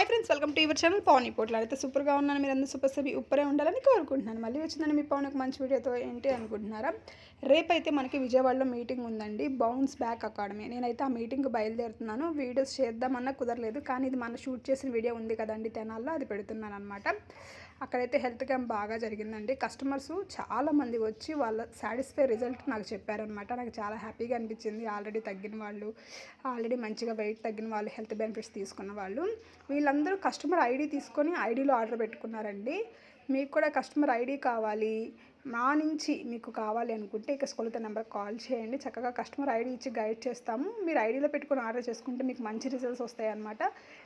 Hi friends welcome to your channel Pavan Potlu అయితే సూపర్గా ఉన్నాను మీరు అందరూ సూపర్ సభి ఉప్పరే ఉండాలని కోరుకుంటున్నాను. మళ్ళీ వచ్చిందని మీ పవన్ ఒక మంచి వీడియోతో ఏంటి అనుకుంటున్నారా? రేపైతే మనకి విజయవాడలో మీటింగ్ ఉందండి బౌన్స్ బ్యాక్ అకాడమీ. నేనైతే ఆ మీటింగ్కి బయలుదేరుతున్నాను వీడియోస్ చేద్దామన్నా కుదరలేదు కానీ ఇది మన షూట్ చేసిన వీడియో ఉంది కదండి తెనాల్లో అది పెడుతున్నాను అనమాట అక్కడైతే హెల్త్ క్యాంప్ బాగా జరిగిందండి. కస్టమర్స్ చాలామంది వచ్చి వాళ్ళ సాటిస్ఫై రిజల్ట్ నాకు చెప్పారనమాట నాకు చాలా హ్యాపీగా అనిపించింది. ఆల్రెడీ తగ్గిన వాళ్ళు ఆల్రెడీ మంచిగా వెయిట్ తగ్గిన వాళ్ళు హెల్త్ బెనిఫిట్స్ తీసుకున్న వాళ్ళు వీళ్ళందరూ కస్టమర్ ఐడి తీసుకొని ఐడిలో ఆర్డర్ పెట్టుకున్నారండి. మీకు కూడా కస్టమర్ ఐడి కావాలి. మా నుంచి మీకు కావాలి అనుకుంటే ఇక స్కూల్తో నెంబర్ కాల్ చేయండి. చక్కగా కస్టమర్ ఐడి ఇచ్చి గైడ్ చేస్తాము. మీరు ఐడిలో పెట్టుకొని ఆర్డర్ చేసుకుంటే మీకు మంచి రిజల్ట్స్ వస్తాయి అనమాట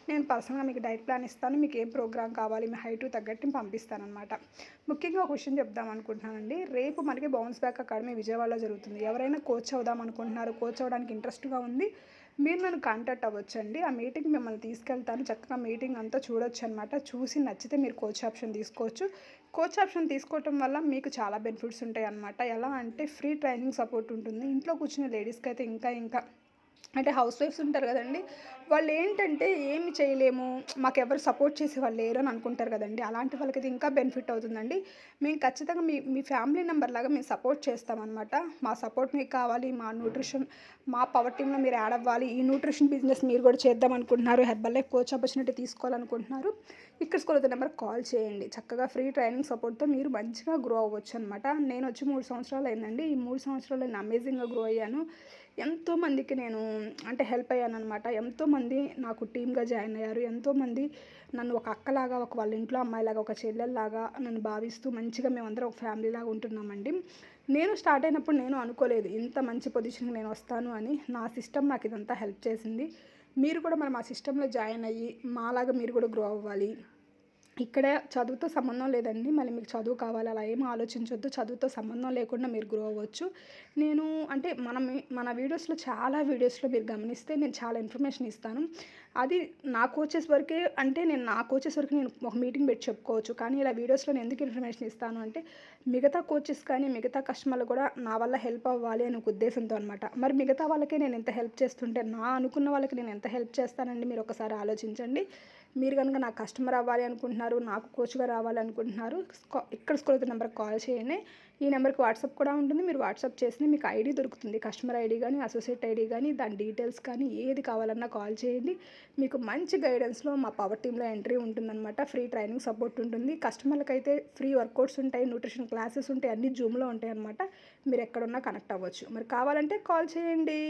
నేను పర్సనల్గా మీకు డైట్ ప్లాన్ ఇస్తాను. మీకు ఏం ప్రోగ్రామ్ కావాలి మీ హైట్ తగ్గట్టు పంపిస్తాను అనమాట ముఖ్యంగా ఒక విషయం చెప్దాం అనుకుంటున్నానండి. రేపు మనకి బౌన్స్ బ్యాక్ అకాడమీ విజయవాడలో జరుగుతుంది. ఎవరైనా కోచ్ అవుదాం అనుకుంటున్నారు కోచ్ అవడానికి ఇంట్రెస్ట్గా ఉంది. మీరు నన్ను కాంటాక్ట్ అవ్వచ్చండి. ఆ మీటింగ్ మిమ్మల్ని తీసుకెళ్తాను. చక్కగా మీటింగ్ అంతా చూడొచ్చు అనమాట చూసి నచ్చితే మీరు కోచ్ ఆప్షన్ తీసుకోవచ్చు. కోచ్ ఆప్షన్ తీసుకోవటం వల్ల మీకు చాలా బెనిఫిట్స్ ఉంటాయి అనమాట ఎలా అంటే ఫ్రీ ట్రైనింగ్ సపోర్ట్ ఉంటుంది. ఇంట్లో కూర్చున్న లేడీస్కి అయితే ఇంకా ఇంకా అంటే హౌస్ వైఫ్స్ ఉంటారు కదండి వాళ్ళు ఏంటంటే ఏమి చేయలేము మాకు ఎవరు సపోర్ట్ చేసే వాళ్ళు లేరు అని అనుకుంటారు కదండి. అలాంటి వాళ్ళకి ఇది ఇంకా బెనిఫిట్ అవుతుందండి. మేము ఖచ్చితంగా మీ మీ ఫ్యామిలీ నెంబర్ లాగా మేము సపోర్ట్ చేస్తామన్నమాట. మా సపోర్ట్ మీకు కావాలి మా న్యూట్రిషన్ మా పవర్ టీంలో మీరు యాడ్ అవ్వాలి ఈ న్యూట్రిషన్ బిజినెస్ మీరు కూడా చేద్దాం అనుకుంటున్నారు హెర్బల్ లైఫ్ కోచ్ ఆపర్చునిటీ తీసుకోవాలనుకుంటున్నారు. ఇక్కడ స్కూల్ నెంబర్ కాల్ చేయండి. చక్కగా ఫ్రీ ట్రైనింగ్ సపోర్ట్తో మీరు మంచిగా గ్రో అవ్వచ్చు అనమాట నేను వచ్చి మూడు సంవత్సరాలు అయిందండి. ఈ మూడు సంవత్సరాలు నేను అమేజింగ్గా గ్రో అయ్యాను. ఎంతోమందికి నేను అంటే హెల్ప్ అయ్యాను అనమాట ఎంతోమంది నాకు టీమ్గా జాయిన్ అయ్యారు. ఎంతోమంది నన్ను ఒక అక్కలాగా ఒక వాళ్ళ ఇంట్లో అమ్మాయిలాగా ఒక చెల్లెల్లాగా నన్ను భావిస్తూ మంచిగా మేమందరం ఒక ఫ్యామిలీలాగా ఉంటున్నామండి. నేను స్టార్ట్ అయినప్పుడు నేను అనుకోలేదు ఇంత మంచి పొజిషన్కి నేను వస్తాను అని. నా సిస్టమ్ నాకు ఇదంతా హెల్ప్ చేసింది. మీరు కూడా మనం ఆ సిస్టంలో జాయిన్ అయ్యి మాలాగా మీరు కూడా గ్రో అవ్వాలి. ఇక్కడ చదువుతో సంబంధం లేదండి. మళ్ళీ మీకు చదువు కావాలి అలా ఏం ఆలోచించొద్దు. చదువుతో సంబంధం లేకుండా మీరు గ్రో అవ్వచ్చు. నేను అంటే మనం మన వీడియోస్లో చాలా వీడియోస్లో మీరు గమనిస్తే నేను చాలా ఇన్ఫర్మేషన్ ఇస్తాను. అది నా కోచెస్ వరకే అంటే నేను నా కోచెస్ వరకు నేను ఒక మీటింగ్ పెట్టి చెప్పుకోవచ్చు. కానీ ఇలా వీడియోస్లో నేను ఎందుకు ఇన్ఫర్మేషన్ ఇస్తాను అంటే మిగతా కోచెస్ కానీ మిగతా కస్టమర్లు కూడా నా వల్ల హెల్ప్ అవ్వాలి అనే ఒక ఉద్దేశంతో అనమాట మరి మిగతా వాళ్ళకే నేను ఎంత హెల్ప్ చేస్తుంటే నా అనుకున్న వాళ్ళకి నేను ఎంత హెల్ప్ చేస్తానండి? మీరు ఒకసారి ఆలోచించండి. మీరు కనుక నా కస్టమర్ అవ్వాలి అనుకుంటున్నారు నాకు కోచ్గా రావాలనుకుంటున్నారు ఇక్కడ స్కూల్ నెంబర్ కాల్ చేయండి. ఈ నెంబర్కి వాట్సాప్ కూడా ఉంటుంది మీరు వాట్సాప్ చేస్తే మీకు ఐడి దొరుకుతుంది. కస్టమర్ ఐడి కానీ అసోసియేట్ ఐడి కానీ దాని డీటెయిల్స్ కానీ ఏది కావాలన్నా కాల్ చేయండి. మీకు మంచి గైడెన్స్లో మా పవర్ టీంలో ఎంట్రీ ఉంటుందన్నమాట. ఫ్రీ ట్రైనింగ్ సపోర్ట్ ఉంటుంది. కస్టమర్లకు అయితే ఫ్రీ వర్కౌట్స్ ఉంటాయి న్యూట్రిషన్ క్లాసెస్ ఉంటాయి అన్ని జూమ్లో ఉంటాయి అనమాట మీరు ఎక్కడున్నా కనెక్ట్ అవ్వచ్చు. మరి కావాలంటే కాల్ చేయండి.